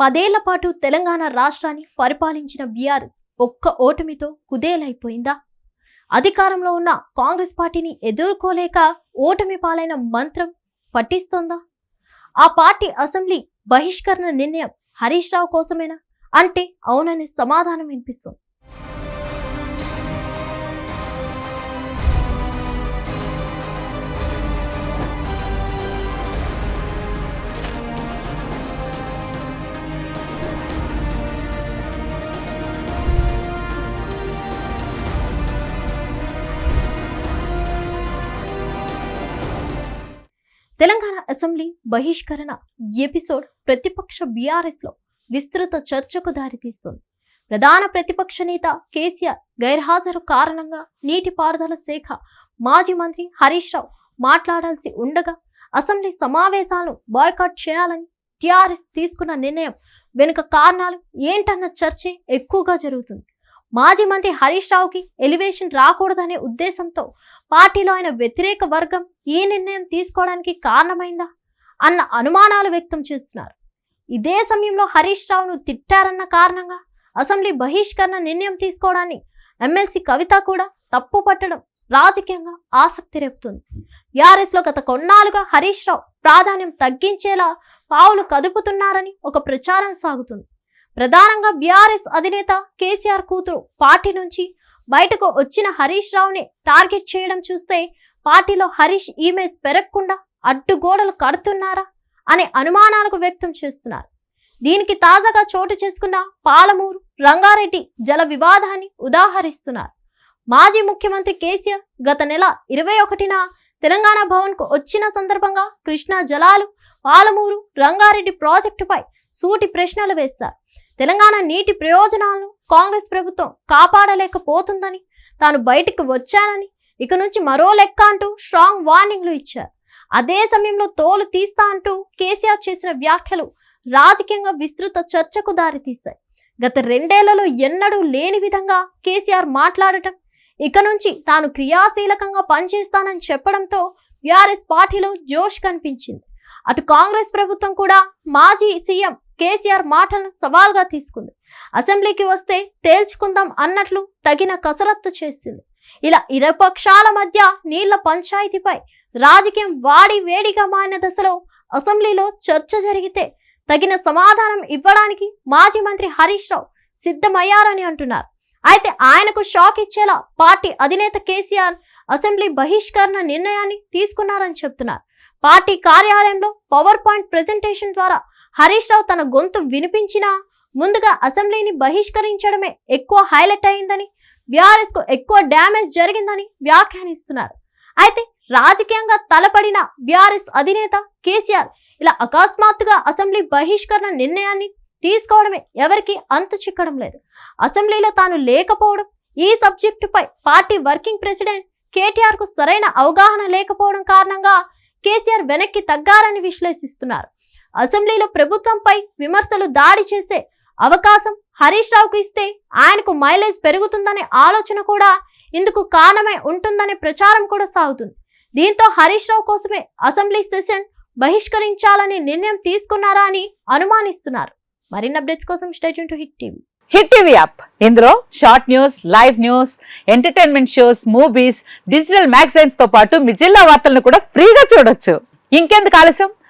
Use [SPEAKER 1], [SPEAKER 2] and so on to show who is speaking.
[SPEAKER 1] పదేళ్ళ పాటు తెలంగాణ రాష్ట్రాన్ని పరిపాలించిన బీఆర్ఎస్ ఒక్క ఓటమితో కుదేలైపోయిందా? అధికారంలో ఉన్న కాంగ్రెస్ పార్టీని ఎదుర్కోలేక ఓటమి పాలైన మంత్రం పట్టిస్తోందా? ఆ పార్టీ అసెంబ్లీ బహిష్కరణ నిర్ణయం హరీష్ రావు కోసమేనా? అంటే అవుననే సమాధానం వినిపిస్తుంది. తెలంగాణ అసెంబ్లీ బహిష్కరణ ఎపిసోడ్ ప్రతిపక్ష బీఆర్ఎస్లో విస్తృత చర్చకు దారితీస్తుంది. ప్రధాన ప్రతిపక్ష నేత కేసీఆర్ గైర్హాజరు కారణంగా నీటిపారుదల శాఖ మాజీ మంత్రి హరీష్ రావు మాట్లాడాల్సి ఉండగా అసెంబ్లీ సమావేశాలను బాయ్కాట్ చేయాలని టీఆర్ఎస్ తీసుకున్న నిర్ణయం వెనుక కారణాలు ఏంటన్న చర్చే ఎక్కువగా జరుగుతుంది. మాజీ మంత్రి హరీష్ రావుకి ఎలివేషన్ రాకూడదనే ఉద్దేశంతో పార్టీలో ఆయన వ్యతిరేక వర్గం ఈ నిర్ణయం తీసుకోవడానికి కారణమైందా అన్న అనుమానాలు వ్యక్తం చేస్తున్నారు. ఇదే సమయంలో హరీష్ రావును తిట్టారన్న కారణంగా అసెంబ్లీ బహిష్కరణ నిర్ణయం తీసుకోవడాన్ని ఎమ్మెల్సీ కవిత కూడా తప్పు పట్టడం రాజకీయంగా ఆసక్తి రేపుతుంది. బీఆర్ఎస్లో గత కొన్నాళ్ళుగా హరీష్ రావు ప్రాధాన్యం తగ్గించేలా పావులు కదుపుతున్నారని ఒక ప్రచారం సాగుతుంది. ప్రధానంగా బీఆర్ఎస్ అధినేత కేసీఆర్ కూతురు పార్టీ నుంచి బయటకు వచ్చిన హరీష్ రావుని టార్గెట్ చేయడం చూస్తే పార్టీలో హరీష్ ఇమేజ్ పెరగకుండా అడ్డుగోడలు కడుతున్నారా అనే అనుమానాలకు వ్యక్తం చేస్తున్నారు. దీనికి తాజాగా చోటు చేసుకున్న పాలమూరు రంగారెడ్డి జల వివాదాన్ని ఉదాహరిస్తున్నారు. మాజీ ముఖ్యమంత్రి కేసీఆర్ గత నెల ఇరవై ఒకటిన తెలంగాణ భవన్కు వచ్చిన సందర్భంగా కృష్ణా జలాలు పాలమూరు రంగారెడ్డి ప్రాజెక్టుపై సూటి ప్రశ్నలు వేశారు తెలంగాణ నీటి ప్రయోజనాలను కాంగ్రెస్ ప్రభుత్వం కాపాడలేకపోతుందని తాను బయటికి వచ్చానని ఇక నుంచి మరో లెక్క అంటూ స్ట్రాంగ్ వార్నింగ్లు ఇచ్చారు. అదే సమయంలో తోలు తీస్తా అంటూ కేసీఆర్ చేసిన వ్యాఖ్యలు రాజకీయంగా విస్తృత చర్చకు దారితీశాయి. గత రెండేళ్ళలో ఎన్నడూ లేని విధంగా కేసీఆర్ మాట్లాడటం ఇక నుంచి తాను క్రియాశీలకంగా పనిచేస్తానని చెప్పడంతో బీఆర్ఎస్ పార్టీలో జోష్ కనిపించింది. అటు కాంగ్రెస్ ప్రభుత్వం కూడా మాజీ సీఎం కేసీఆర్ మాటలను సవాల్గా తీసుకుంది. అసెంబ్లీకి వస్తే తేల్చుకుందాం అన్నట్లు తగిన కసరత్తు చేసింది. ఇలా ఇరుపక్షాల మధ్య నీళ్ళ పంచాయతీపై రాజకీయం వాడి వేడిగా మారిన దశలో అసెంబ్లీలో చర్చ జరిగితే తగిన సమాధానం ఇవ్వడానికి మాజీ మంత్రి హరీష్ రావు సిద్ధమయ్యారని అంటున్నారు. అయితే ఆయనకు షాక్ ఇచ్చేలా పార్టీ అధినేత కేసీఆర్ అసెంబ్లీ బహిష్కరణ నిర్ణయాన్ని తీసుకున్నారని చెప్తున్నారు. పార్టీ కార్యాలయంలో పవర్ పాయింట్ ప్రెజెంటేషన్ ద్వారా హరీష్ రావు తన గొంతు వినిపించినా ముందుగా అసెంబ్లీని బహిష్కరించడమే ఎక్కువ హైలైట్ అయిందని బీఆర్ఎస్కు ఎక్కువ డ్యామేజ్ జరిగిందని వ్యాఖ్యానిస్తున్నారు. అయితే రాజకీయంగా తలపడిన బీఆర్ఎస్ అధినేత కేసీఆర్ ఇలా అకస్మాత్తుగా అసెంబ్లీ బహిష్కరణ నిర్ణయాన్ని తీసుకోవడమే ఎవరికి అంతు చిక్కడం లేదు. అసెంబ్లీలో తాను లేకపోవడం ఈ సబ్జెక్టుపై పార్టీ వర్కింగ్ ప్రెసిడెంట్ కేటీఆర్కు సరైన అవగాహన లేకపోవడం కారణంగా కేసీఆర్ వెనక్కి తగ్గారని విశ్లేషిస్తున్నారు. అసెంబ్లీలో ప్రభుత్వంపై విమర్శలు దాడి చేసే అవకాశం హరీష్ రావుకు ఇస్తే ఆయనకు మైలేజ్ పెరుగుతుందనే ఆలోచన కూడా ఇందుకు కారణమై ఉంటుందనే ప్రచారం కూడా సాగుతుంది. దీంతో హరీష్ రావు కోసమే అసెంబ్లీ సెషన్ బహిష్కరించాలని నిర్ణయం తీసుకున్నారా అని అనుమానిస్తున్నారు. మరిన్ని అప్డేట్స్ కోసం state to Hit TV.
[SPEAKER 2] Hit TV app. ఇందులో short news live news entertainment shows movies digital మ్యాగజైన్స్తో పాటు మీ జిల్లా వార్తలను కూడా ఫ్రీగా చూడొచ్చు. ఇంకెందుకు ఆలస్యం?